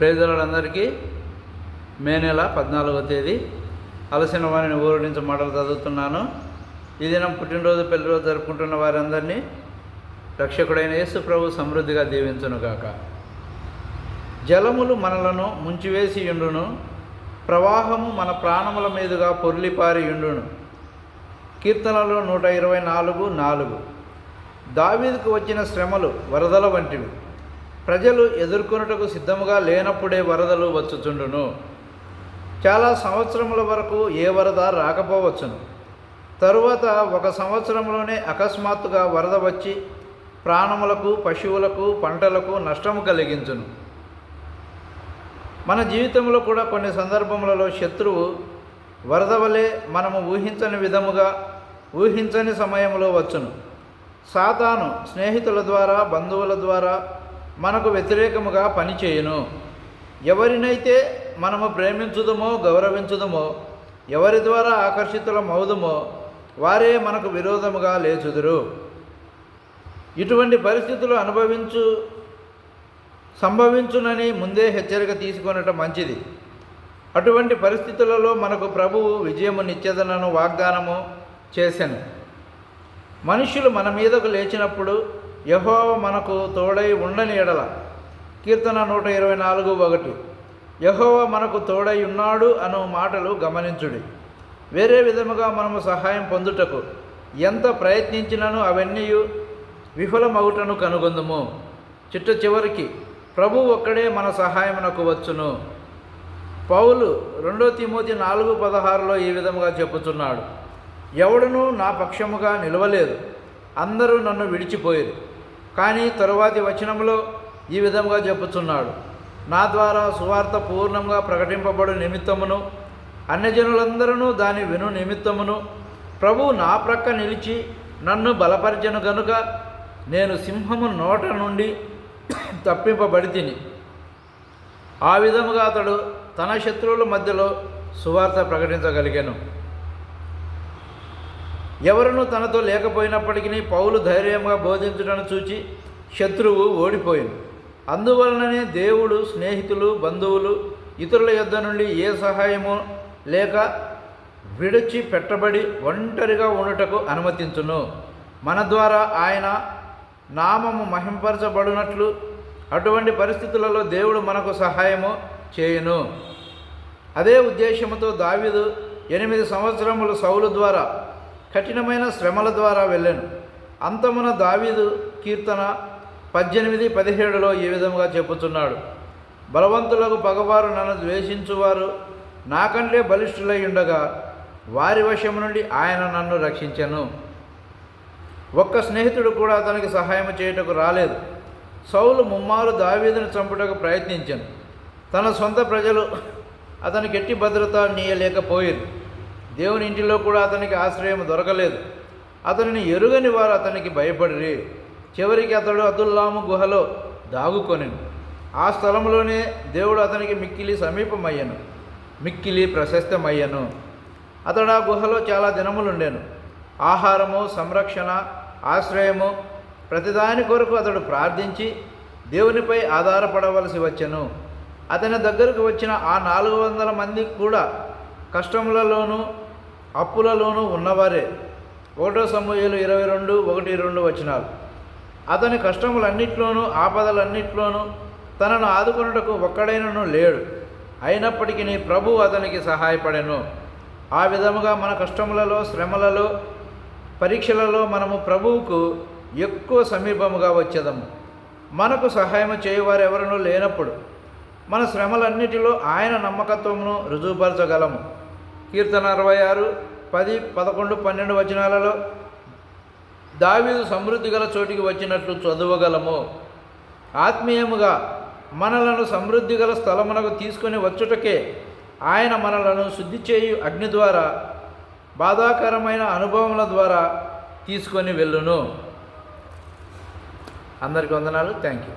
ప్రేజలందరికీ మే నెల పద్నాలుగో తేదీ. అలసిన వారిని ఊరడించి మాటలు చదువుతున్నాను. ఈ దినం పుట్టినరోజు పెళ్ళిరోజు జరుపుకుంటున్న వారందరినీ రక్షకుడైన యేసు ప్రభు సమృద్ధిగా దీవించునుగాక. జలములు మనలను ముంచివేసి యుండును. ప్రవాహము మన ప్రాణముల మీదుగా పొర్లిపారి యుండును. కీర్తనలు నూట ఇరవై నాలుగు నాలుగు. దావీదుకు వచ్చిన శ్రమలు వరదల వంటివి. ప్రజలు ఎదుర్కొనుటకు సిద్ధముగా లేనప్పుడే వరదలు వచ్చుచుండును. చాలా సంవత్సరముల వరకు ఏ వరద రాకపోవచ్చును. తరువాత ఒక సంవత్సరంలోనే అకస్మాత్తుగా వరద వచ్చి ప్రాణములకు పశువులకు పంటలకు నష్టము కలిగించును. మన జీవితంలో కూడా కొన్ని సందర్భములలో శత్రువు వరద వలె మనము ఊహించని విధముగా ఊహించని సమయంలో వచ్చును. సాతాను స్నేహితుల ద్వారా బంధువుల ద్వారా మనకు వ్యతిరేకముగా పనిచేయును. ఎవరినైతే మనము ప్రేమించుదమో గౌరవించుదమో ఎవరి ద్వారా ఆకర్షితులమవుదమో వారే మనకు విరోధముగా లేచుదురు. ఇటువంటి పరిస్థితులు అనుభవించు సంభవించునని ముందే హెచ్చరిక తీసుకొనటం మంచిది. అటువంటి పరిస్థితులలో మనకు ప్రభువు విజయము నిత్యదనను వాగ్దానము చేశాను మనుషులు మన మీదకు లేచినప్పుడు యహోవ మనకు తోడై ఉండని ఎడల. కీర్తన నూట ఇరవై నాలుగు ఒకటి. యహోవ మనకు తోడై ఉన్నాడు అను మాటలు గమనించుడి. వేరే విధముగా మనము సహాయం పొందుటకు ఎంత ప్రయత్నించినను అవన్నీ విఫలమగుటను కనుగొందుము. చిట్ట చివరికి ప్రభు ఒక్కడే మన సహాయమునకు వచ్చును. పౌలు రెండో తిమోతి నాలుగు పదహారులో ఈ విధముగా చెప్పుచున్నాడు. ఎవడునూ నా పక్షముగా నిలవలేదు. అందరూ నన్ను విడిచిపోయారు. కానీ తరువాతి వచనంలో ఈ విధముగా చెప్పుచున్నాడు. నా ద్వారా సువార్త పూర్ణంగా ప్రకటింపబడు నిమిత్తమును అన్యజనులందరూ దాని విను నిమిత్తమును. ప్రభు నా ప్రక్క నిలిచి నన్ను బలపరిచను గనుక నేను సింహము నోట నుండి తప్పింపబడి తిని ఆ విధముగా అతడు తన శత్రువుల మధ్యలో సువార్త ప్రకటించగలిగాను. ఎవరునూ తనతో లేకపోయినప్పటికీ పౌలు ధైర్యంగా బోధించడం చూచి శత్రువు ఓడిపోయింది. అందువలననే దేవుడు స్నేహితులు బంధువులు ఇతరుల యొద్ద నుండి ఏ సహాయము లేక విడిచి పెట్టబడి ఒంటరిగా ఉండటకు అనుమతించును. మన ద్వారా ఆయన నామము మహింపరచబడినట్లు అటువంటి పరిస్థితులలో దేవుడు మనకు సహాయము చేయును. అదే ఉద్దేశముతో దావీదు ఎనిమిది సంవత్సరములు సౌలు ద్వారా కఠినమైన శ్రమల ద్వారా వెళ్ళాను. అంతమున దావీదు కీర్తన పద్దెనిమిది పదిహేడులో ఈ విధంగా చెప్పుతున్నాడు బలవంతులకు పగవారు నన్ను ద్వేషించువారు నాకంటే బలిష్ఠులై ఉండగా వారి వశం నుండి ఆయన నన్ను రక్షించను. ఒక్క స్నేహితుడు కూడా అతనికి సహాయం చేయుటకు రాలేదు. సౌలు ముమ్మారు దావీదును చంపుటకు ప్రయత్నించాను. తన సొంత ప్రజలు అతనికి ఎట్టి భద్రత నీయలేకపోయారు. దేవుని ఇంటిలో కూడా అతనికి ఆశ్రయం దొరకలేదు. అతనిని ఎరుగని వారు అతనికి భయపడిరి. చివరికి అతడు అతుల్లాము గుహలో దాగుకొని ఆ స్థలంలోనే దేవుడు అతనికి మిక్కిలి సమీపమయ్యను. మిక్కిలి ప్రశస్తమయ్యను. అతడు ఆ గుహలో చాలా దినములుండెను. ఆహారము సంరక్షణ ఆశ్రయము ప్రతిదాని కొరకు అతడు ప్రార్థించి దేవునిపై ఆధారపడవలసి వచ్చెను. అతని దగ్గరకు వచ్చిన ఆ నాలుగు వందల మంది కూడా కష్టములలోనూ అప్పులలోనూ ఉన్నవారే. ఒకటో సమూహలు ఇరవై రెండు ఒకటి రెండు వచనాలు. అతని కష్టములన్నిట్లోనూ ఆపదలన్నిట్లోనూ తనను ఆదుకొనుటకు ఒక్కడైనను లేడు. అయినప్పటికీ ప్రభు అతనికి సహాయపడెను. ఆ విధముగా మన కష్టములలో శ్రమలలో పరీక్షలలో మనము ప్రభువుకు ఎక్కువ సమీపముగా వచ్చేదము. మనకు సహాయం చేయవారు ఎవరనూ లేనప్పుడు మన శ్రమలన్నిటిలో ఆయన నమ్మకత్వమును రుజువుపరచగలము. కీర్తన అరవై ఆరు పది పదకొండు పన్నెండు వచనాలలో దావీదు సమృద్ధి గల చోటికి వచ్చినట్లు చదవగలము. ఆత్మీయముగా మనలను సమృద్ధి గల స్థలమునకు తీసుకొని వచ్చుటకే ఆయన మనలను శుద్ధి చేయు అగ్ని ద్వారా బాధాకరమైన అనుభవముల ద్వారా తీసుకొని వెళ్ళును. అందరికీ వందనాలు. Thank you